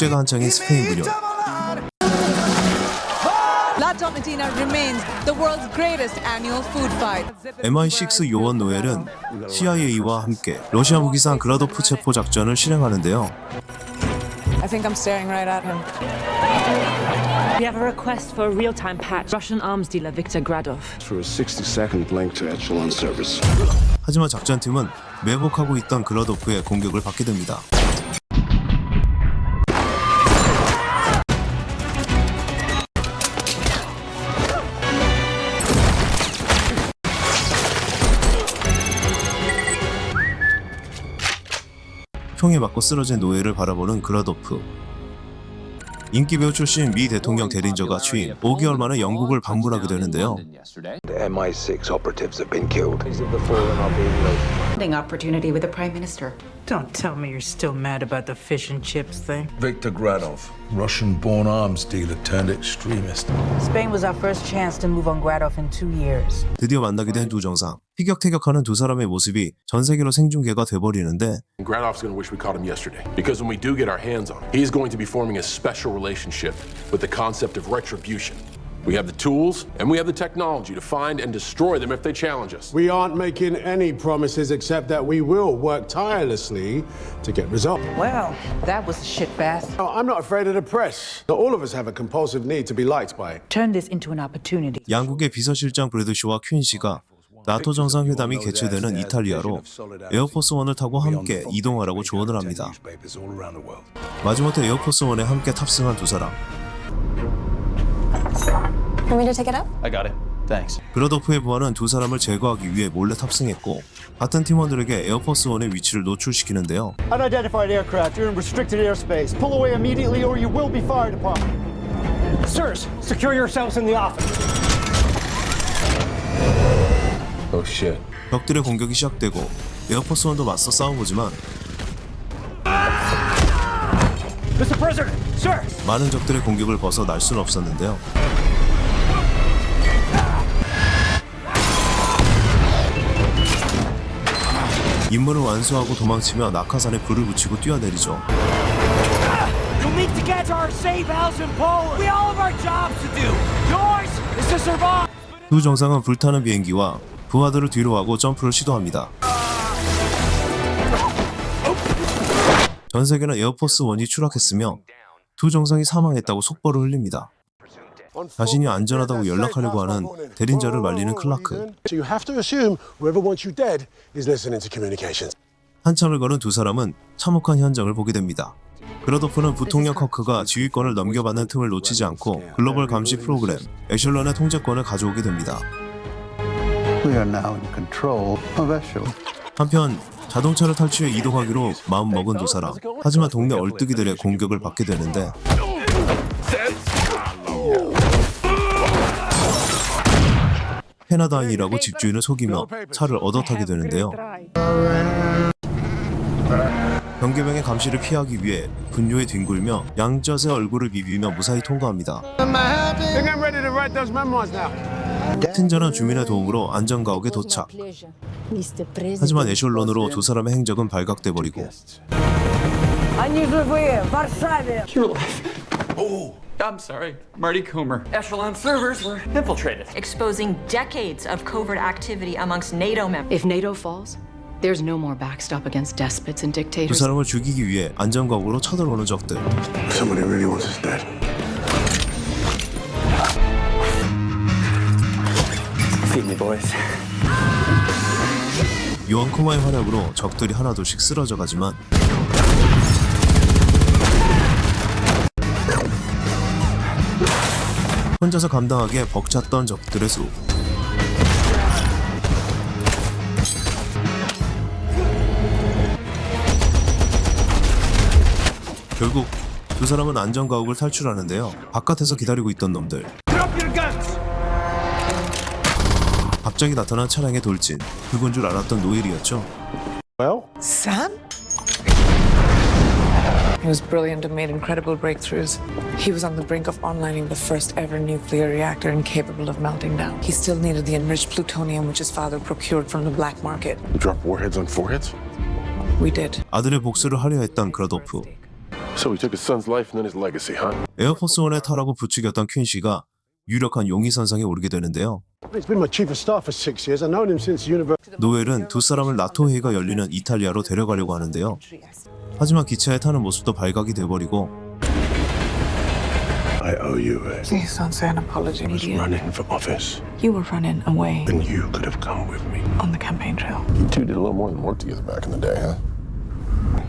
축제가 한창인 스페인 fight. MI6 요원 노엘은 CIA와 함께 러시아 무기상 글라도프 체포 작전을 실행하는데요. I think I'm staring right at him. We have a request for a real-time patch. Russian arms dealer Viktor Gradov. through a 60-second link to Echelon service. 하지만 작전팀은 매복하고 있던 글라도프의 공격을 받게 됩니다. 총에 맞고 쓰러진 노예를 바라보는 글라도프. 인기 배우 출신 미 대통령 대리인저가 취임 5개월 만에 영국을 방문하게 되는데요. The MI6 operatives have been killed. Funding opportunity with the Prime Minister. Don't tell me you're still mad about the fish and chips thing. Viktor Gradov, Russian-born arms dealer turned extremist. Spain was our first chance to move on Gradov in two years. 드디어 만나게 된 두 정상. 티격태격하는 두 사람의 모습이 전 세계로 생중계가 돼버리는데 Gradov's going to wish we caught him yesterday. Because when we do get our hands on him, he's going to be forming a special relationship with the concept of retribution. We have the tools and we have the technology to find and destroy them if they challenge us. We aren't making any promises except that we will work tirelessly to get results. Well, that was a shit bath. No, I'm not afraid of the press. Not all of us have a compulsive need to be liked by. Turn this into an opportunity. 양국의 비서실장 브래드 쇼와 퀸 씨가 나토 정상회담이 개최되는 이탈리아로 에어포스 원을 타고 함께 이동하라고 조언을 합니다. Newspapers all around the world. 마지못해 에어포스 원에 함께 탑승한 두 사람. Want me to take it up? I got it. Thanks. 그라도프의 부하는 두 사람을 제거하기 위해 몰래 탑승했고 같은 팀원들에게 에어포스 원의 위치를 노출시키는데요. Unidentified aircraft. You're in restricted airspace. Pull away immediately or you will be fired upon. Sirs, secure yourselves in the office. Oh shit. 적들의 공격이 시작되고 에어포스 원도 맞서 싸워보지만 Mr. President, sir. 많은 적들의 공격을 벗어날 수는 없었는데요. 임무를 완수하고 도망치며 낙하산에 불을 붙이고 뛰어내리죠. You'll need to get to our safe house in Poland. We all have our jobs to do. Yours is to survive. 두 정상은 불타는 비행기와 부하들을 뒤로 하고 점프를 시도합니다. 전 세계는 에어포스 원이 추락했으며 두 정상이 사망했다고 속보를 흘립니다. 자신이 안전하다고 연락하려고 하는 대린자를 말리는 클라크. 한참을 걸은 두 사람은 참혹한 현장을 보게 됩니다. 그라도프는 부통령 커크가 지휘권을 넘겨받는 틈을 놓치지 않고 글로벌 감시 프로그램 에슐런의 통제권을 가져오게 됩니다. 한편 자동차를 탈취해 이동하기로 마음먹은 두 사람. 하지만 동네 얼뜨기들의 공격을 받게 되는데 페나다인이라고 집주인을 속이며 차를 얻어 타게 되는데요. 경계병의 감시를 피하기 위해 분뇨에 뒹굴며 양젖의 얼굴을 비비며 무사히 통과합니다. 친절한 주민의 도움으로 안전가옥에 도착. 하지만 에셜론으로 두 사람의 행적은 발각돼 버리고 I'm sorry, Marty Coomer. Echelon servers were infiltrated. Exposing decades of covert activity amongst NATO members. If NATO falls, there's no more backstop against despots and 두 dictators. 사람을 죽이기 위해 안전가옥으로 쳐들어오는 적들. Somebody really wants us dead. Feed me, boys. 요원 코마의 활약으로 적들이 하나둘씩 쓰러져 가지만 혼자서 감당하기에 벅찼던 적들의 수. 결국 두 사람은 안전가옥을 탈출하는데요. 바깥에서 기다리고 있던 놈들. 갑자기 나타난 차량의 돌진. 그건 줄 알았던 노엘이었죠. Well, Sam? He was brilliant and made incredible breakthroughs. He was on the brink of onlining the first ever nuclear reactor incapable of melting down. He still needed the enriched plutonium which his father procured from the black market. We drop warheads on foreheads? We did. 아들의 복수를 하려 했던 그라도프. So he took his son's life and then his legacy, huh? 에어포스 원의 타라고 부추겼던 퀸시가 유력한 용의 선상에 오르게 되는데요. 노엘은 두 사람을 나토 회의가 열리는 이탈리아로 데려가려고 하는데요. 하지만 기차에 타는 모습도 발각이 돼버리고 I owe you a. Please don't say an apology. I was running for office, You were running away and you could have come with me. on the campaign trail. You two did a little more than work together back in the day, huh?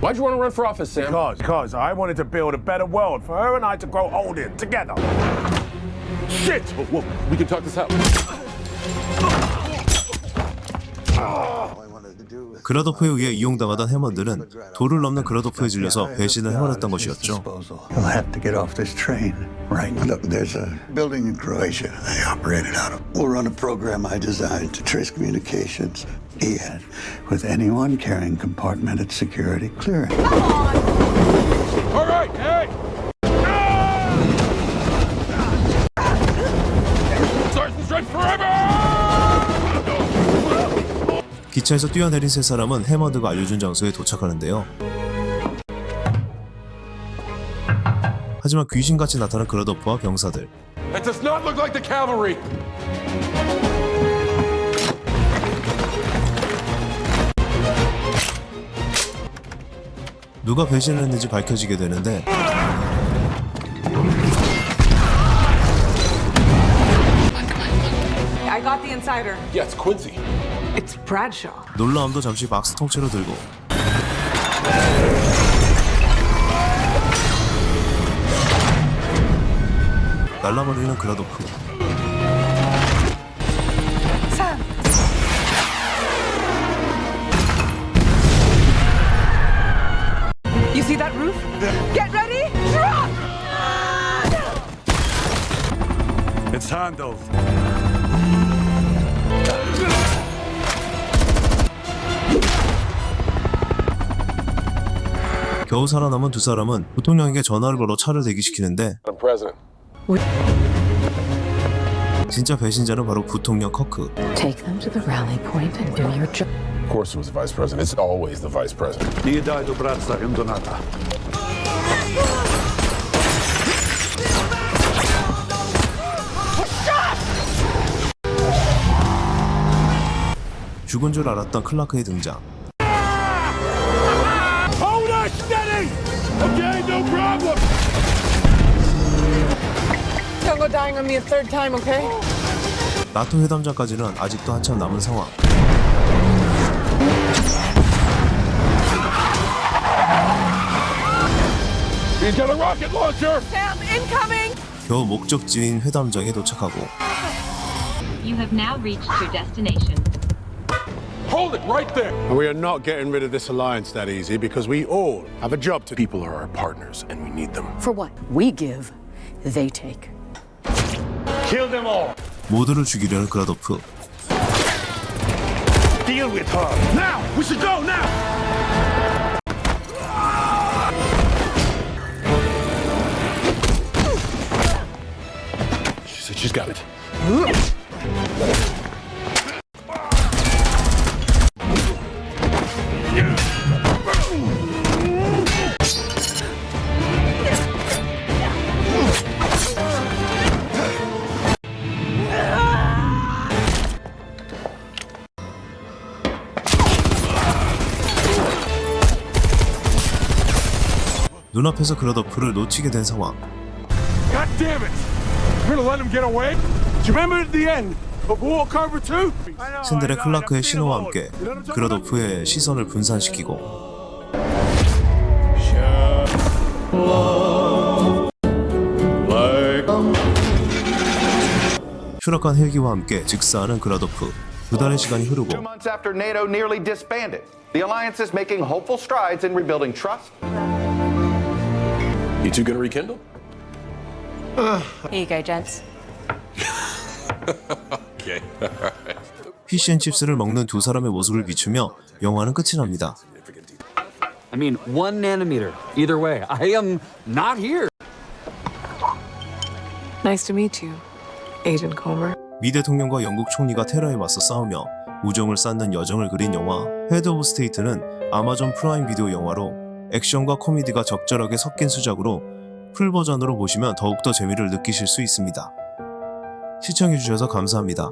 Why'd you want to run for office, Sam? Because, because I wanted to build a better world for her and I to grow old in together. Shit! Whoa, whoa, we can talk this out. 그라도프에 의해 이용당하던 해먼들은 도를 넘는 그라도프에 질려서 배신을 해버렸던 것이었죠. He'll have to get off this train right now. Look, there's a building in Croatia I operated out of. We'll run a program I designed to trace communications he had with anyone carrying compartmented security clearance. All right, 기차에서 뛰어내린 세 사람은 해먼드가 알려준 장소에 도착하는데요. 하지만 귀신같이 나타난 그라도프와 병사들 That does not look like the cavalry! 누가 배신을 했는지 밝혀지게 되는데 Insider. Yeah, it's Quincy. It's Bradshaw. 놀라움도 잠시 박스 통째로 들고 날라버리는 그라도프 Sam. You see that roof? Get ready. Drop! It's handled. 겨우 살아남은 두 사람은 부통령에게 전화를 걸어 차를 대기시키는데. 진짜 배신자는 바로 부통령 커크 Take them to the rally point and do your job. Of course it was the vice president. It's always the vice president. Nie daj do brata Donata. 죽은 줄 알았던 클라크의 등장 Okay, no problem! Don't go dying on me a third time, okay? 나토 회담자까지는 아직도 한참 남은 상황 He's got a rocket launcher! Sam, incoming! 겨우 목적지인 회담장에 도착하고 You have now reached your destination. Hold it right there! And we are not getting rid of this alliance that easy because we all have a job to do. People are our partners, and we need them. For what? We give, they take. Kill them all. 모두를 죽이려는 그라도프 Deal with her. Now! We should go now! She said she's got it. 눈앞에서 그라도프를 놓치게 된 상황 God damn it! We're gonna let him get away? Do you remember at the end of War Carver 2? 신들의 클라크의 신호와 함께 그라도프의 시선을 분산시키고 추락한 헬기와 함께 직사하는 그라도프 두 달의 시간이 흐르고 months after NATO nearly disbanded, the alliance is making hopeful strides in rebuilding trust. You two gonna rekindle? Here you go, gents. Okay. 피쉬앤칩스를 먹는 두 사람의 모습을 비추며 영화는 끝이 납니다. I mean, one nanometer. Either way, I am not here. Nice to meet you, Agent Comer. 미 대통령과 영국 총리가 테러에 맞서 싸우며 우정을 쌓는 여정을 그린 영화 헤드 오브 스테이트는 아마존 프라임 비디오 영화로 액션과 코미디가 적절하게 섞인 수작으로 풀 버전으로 보시면 더욱더 재미를 느끼실 수 있습니다. 시청해주셔서 감사합니다.